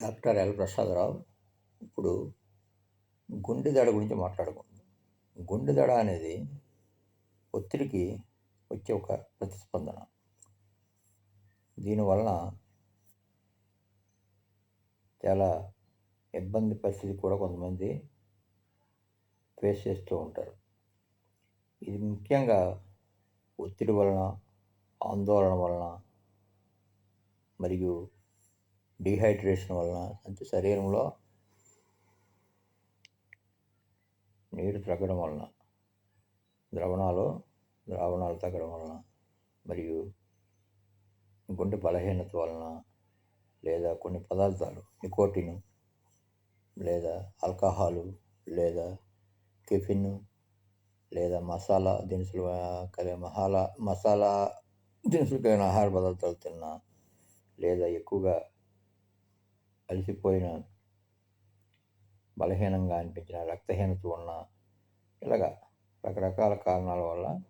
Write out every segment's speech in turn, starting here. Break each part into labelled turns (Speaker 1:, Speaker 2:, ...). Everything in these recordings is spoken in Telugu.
Speaker 1: డాక్టర్ ఎల్ ప్రసాదరావు ఇప్పుడు గుండె దడ గురించి మాట్లాడుకుందాం. గుండె దడ అనేది ఒత్తిడికి వచ్చే ఒక ప్రతిస్పందన. దీనివలన చాలా ఇబ్బంది పరిస్థితి కూడా కొంతమంది ఫేస్ చేస్తూ ఉంటారు. ఇది ముఖ్యంగా ఒత్తిడి వలన ఆందోళన వలన మరియు డీహైడ్రేషన్ వలన అంటే శరీరంలో నీరు తగ్గడం వలన ద్రవణాలు ద్రావణాలు తగ్గడం వలన మరియు గుండె బలహీనత వలన లేదా కొన్ని పదార్థాలు నికోటిన్ లేదా ఆల్కహాలు లేదా కెఫిన్ లేదా మసాలా దినుసులు కలిగే మసాలా మసాలా దినుసులు కలిగిన ఆహార పదార్థాలు తిన్నా లేదా ఎక్కువగా అలసిపోయిన బలహీనంగా అనిపించిన రక్తహీనత ఉన్న ఇలాగా రకరకాల కారణాల వల్ల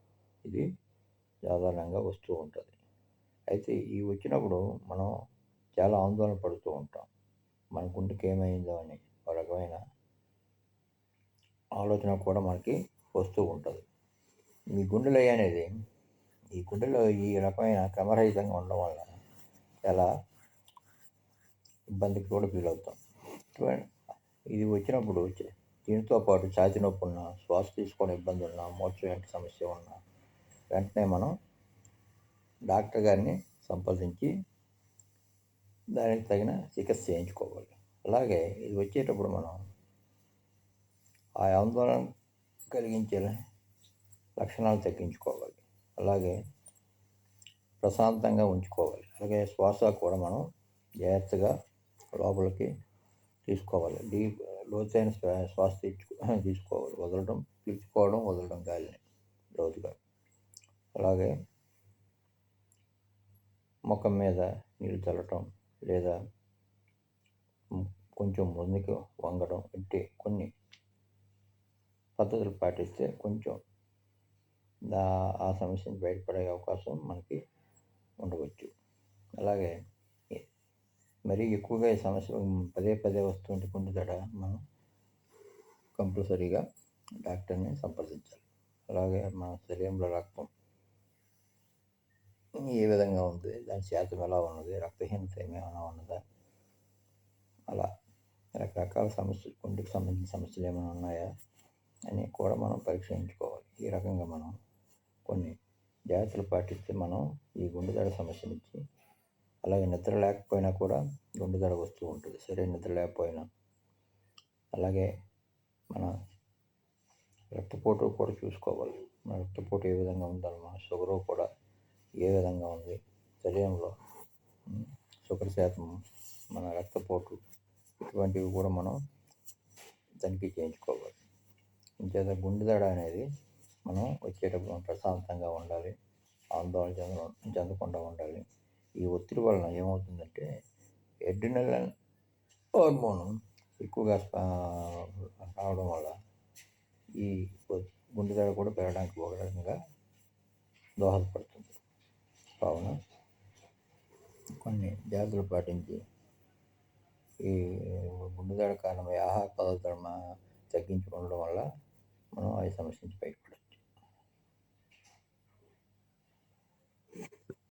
Speaker 1: ఇది సాధారణంగా వస్తూ ఉంటుంది. అయితే ఇవి వచ్చినప్పుడు మనం చాలా ఆందోళన పడుతూ ఉంటాం. మన గుండెకి ఏమైందో అని ఒక రకమైన ఆలోచన కూడా మనకి వస్తూ ఉంటుంది. ఈ గుండెలో అనేది ఈ గుండెలో ఈ రకమైన క్రమరహితంగా ఉండడం వల్ల చాలా ఇబ్బందికి కూడా ఫీల్ అవుతాం ఇది వచ్చినప్పుడు దీనితో పాటు ఛాతి నొప్పి ఉన్న శ్వాస తీసుకోవడం ఇబ్బంది ఉన్నా మోర్చు సమస్య ఉన్నా వెంటనే మనం డాక్టర్ గారిని సంప్రదించి దానికి తగిన చికిత్స చేయించుకోవాలి. అలాగే ఇది వచ్చేటప్పుడు మనం ఆ ఆందోళన కలిగించే లక్షణాలు తగ్గించుకోవాలి. అలాగే ప్రశాంతంగా ఉంచుకోవాలి. అలాగే శ్వాస కూడా మనం జాగ్రత్తగా లోపలికి తీసుకోవాలి. డీప్ లోతైన శ్వాస తీసుకోవాలి. వదలడం పీల్చుకోవడం వదలడం గాలిని లోతుగా అలాగే ముఖం మీద నీళ్ళు చల్లటం లేదా కొంచెం ముందుకు వంగడం అంటే కొన్ని పద్ధతులు పాటిస్తే కొంచెం ఆ సమస్యను బయటపడే అవకాశం మనకి ఉండవచ్చు. అలాగే మరీ ఎక్కువగా ఈ సమస్య పదే పదే వస్తుంటే గుండెదడ మనం కంపల్సరీగా డాక్టర్ని సంప్రదించాలి. అలాగే మన శరీరంలో రక్తం ఏ విధంగా ఉంది? దాని శాతం ఎలా ఉన్నది? రక్తహీనత ఏమైనా ఉన్నదా? అలా రకరకాల సమస్యలు గుండెకి సంబంధించిన సమస్యలు ఏమైనా ఉన్నాయా అని కూడా మనం పరీక్షించుకోవాలి ఈ రకంగా మనం కొన్ని జాగ్రత్తలు పాటిస్తే మనం ఈ గుండెదడ సమస్య నుంచి అలాగే నిద్ర లేకపోయినా కూడా గుండెదడ వస్తూ ఉంటుంది. సరే నిద్ర లేకపోయినా. అలాగే మన రక్తపోటు కూడా చూసుకోవాలి. మన రక్తపోటు ఏ విధంగా ఉందో మన షుగరు కూడా ఏ విధంగా ఉంది? శరీరంలో షుగర్ శాతం మన రక్తపోటు ఇటువంటివి కూడా మనం తనిఖీ చేయించుకోవాలి. ఇంకేత గుండెదడ అనేది మనం వచ్చేటప్పుడు ప్రశాంతంగా ఉండాలి. ఆందోళన చెంద చెందకుండా ఉండాలి. ఈ ఒత్తిడి వలన ఏమవుతుందంటే ఎడ్రినల్ హార్మోన్ ఎక్కువగా రావడం వల్ల ఈ గుండెదడ కూడా పెరగడానికి ఒక రకంగా దోహదపడుతుంది. కావున కొన్ని జాగ్రత్తలు పాటించి ఈ గుండెదడ కారణమై ఆహార పదార్థాలు తగ్గించుకోవడం వల్ల మనం ఆ సమస్య నుంచి బయటపడతాం